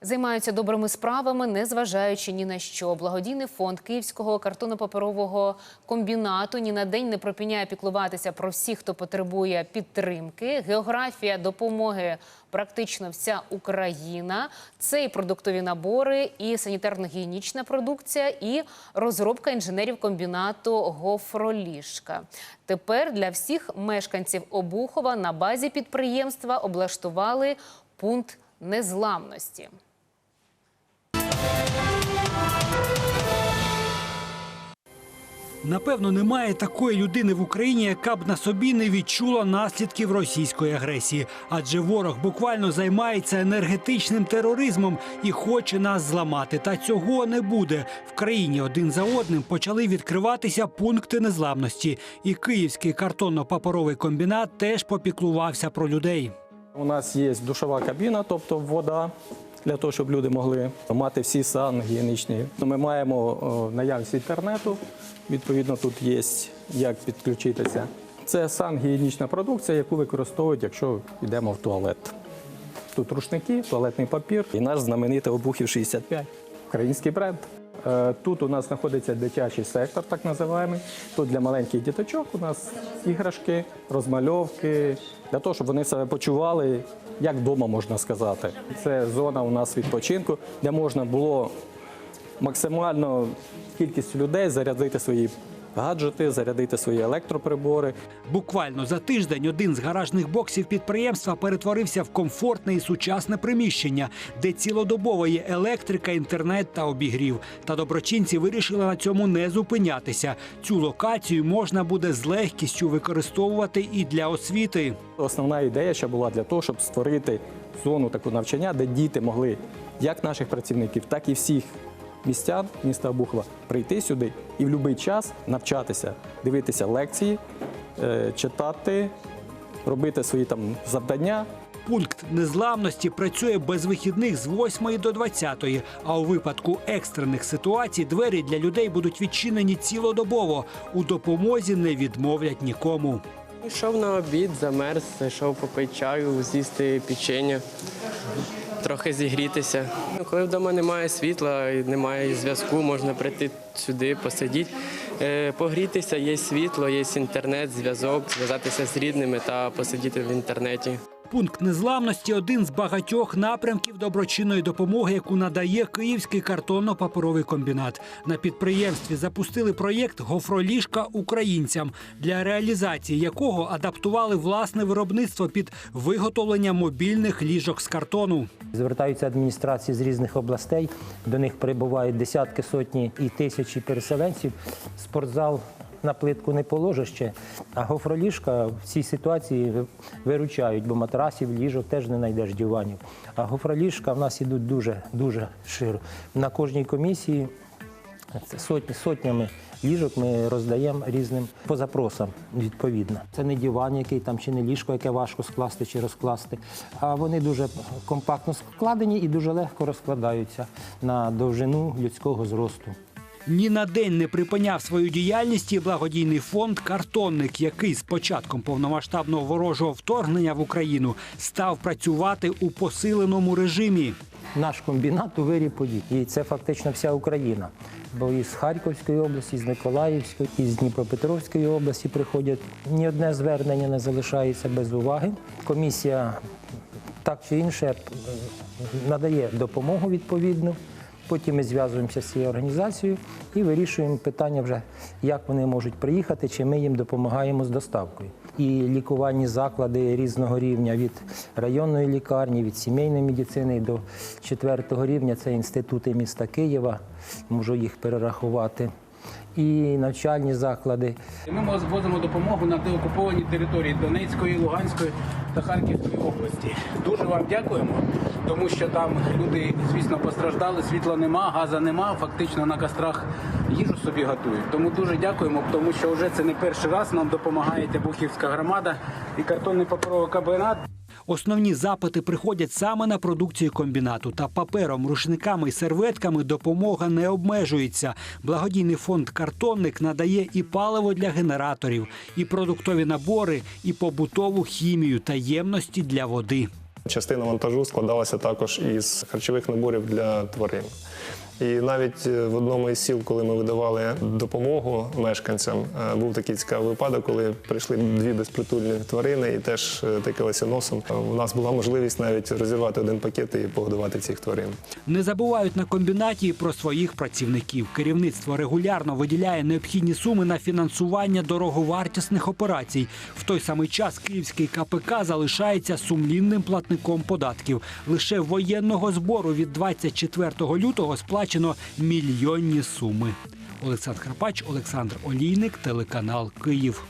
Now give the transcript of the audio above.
Займаються добрими справами, незважаючи ні на що. Благодійний фонд Київського картонно-паперового комбінату ні на день не пропіняє піклуватися про всіх, хто потребує підтримки. Географія допомоги практично вся Україна. Це і продуктові набори, і санітарно-гігієнічна продукція, і розробка інженерів комбінату Гофроліжка. Тепер для всіх мешканців Обухова на базі підприємства облаштували пункт незламності. Напевно, немає такої людини в Україні, яка б на собі не відчула наслідків російської агресії, адже ворог буквально займається енергетичним тероризмом і хоче нас зламати. Та цього не буде. В країні один за одним почали відкриватися пункти незламності, і київський картонно-паперовий комбінат теж попіклувався про людей. У нас є душова кабіна, тобто вода, для того, щоб люди могли мати всі сан-гігієнічні. Ми маємо наявність інтернету. Відповідно, тут є як підключитися. Це сан-гігієнічна продукція, яку використовують, якщо йдемо в туалет. Тут рушники, туалетний папір і наш знаменитий обухів 65, український бренд. Е, Тут у нас знаходиться дитячий сектор, так називаємо. Тут для маленьких діточок у нас іграшки, розмальовки, для того, щоб вони себе почували, як вдома можна сказати. Це зона у нас відпочинку, де можна було максимально кількість людей зарядити свої гаджети, зарядити свої електроприбори. Буквально за тиждень один з гаражних боксів підприємства перетворився в комфортне і сучасне приміщення, де цілодобово є електрика, інтернет та обігрів. Та доброчинці вирішили на цьому не зупинятися. Цю локацію можна буде з легкістю використовувати і для освіти. Основна ідея ще була для того, щоб створити зону таку навчання, де діти могли як наших працівників, так і всіх містян міста Обухова прийти сюди і в будь-який час навчатися, дивитися лекції, е, читати, робити свої там завдання. Пункт незламності працює без вихідних з 8 до 20, а у випадку екстрених ситуацій двері для людей будуть відчинені цілодобово. У допомозі не відмовлять нікому. Йшов на обід, замерз, зайшов попити чаю, з'їсти печення, трохи зігрітися. Ну, Коли вдома немає світла немає зв'язку, можна прийти сюди, посидіти, е, погрітися, є світло, є інтернет, зв'язок, зв'язатися з рідними та посидіти в інтернеті. Пункт незламності один з багатьох напрямків доброчинної допомоги, яку надає Київський картонно-паперовий комбінат. На підприємстві запустили проєкт Гофроліжка українцям, для реалізації якого адаптували власне виробництво під виготовлення мобільних ліжок з картону. Звертаються адміністрації з різних областей. До них прибувають десятки, сотні і тисячі переселенців. Спортзал на плитку не положиш ще, а гофроліжка в цій ситуації виручають, бо матрасів, ліжок теж не знайдеш диванів. А гофроліжка в нас ідуть дуже, дуже широ. На кожній комісії сотні, сотнями ліжок ми роздаємо різним по запросам відповідно. Це не диван, який там чи не ліжко, яке важко скласти чи розкласти. А вони дуже компактно складені і дуже легко розкладаються на довжину людського зросту. Ні на день не припиняв свою діяльність і благодійний фонд Картонник, який з початком повномасштабного ворожого вторгнення в Україну став працювати у посиленому режимі. Наш комбінат у вирі подій. І це фактично вся Україна. Бо із Харківської області, з Миколаївської, із Дніпропетровської області приходять. Ні одне звернення не залишається без уваги. Комісія так чи інше е, надає допомогу відповідну. Потім ми зв'язуємося з цією організацією і вирішуємо питання вже, як вони можуть приїхати, чи ми їм допомагаємо з доставкою. І лікувальні заклади різного рівня від районної лікарні, від сімейної медицини до четвертого рівня це інститути міста Києва, можу їх перерахувати. І навчальні заклади. Ми возимо допомогу на деокуповані території Донецької, Луганської та Харківської області. Дуже вам дякуємо, тому що там люди, звісно, постраждали, світла нема, газу нема, фактично на кострах їжу собі готують. Тому дуже дякуємо, тому що вже це не перший раз нам допомагає Бухівська громада і картонний паперовий кабінет. Основні запити приходять саме на продукцію комбінату. Та папером, рушниками і серветками допомога не обмежується. Благодійний фонд Картонник надає і паливо для генераторів, і продуктові набори, і побутову хімію та ємності для води. Частина вантажу складалася також із харчових наборів для тварин. І навіть е, в одному із сіл, коли ми видавали допомогу мешканцям, е, був такий цікавий випадок, коли прийшли дві безпритульні тварини і теж е, тикалися носом. У нас була можливість навіть розірвати один пакет і погодувати цих тварин. Не забувають на комбінаті про своїх працівників. Керівництво регулярно виділяє необхідні суми на фінансування дороговартісних операцій. В той самий час київський КПК залишається сумлінним платником податків. Лише воєнного збору від 24 лютого сплачено мільйонні суми. Олександр Храпач, Олександр Олійник, телеканал Київ.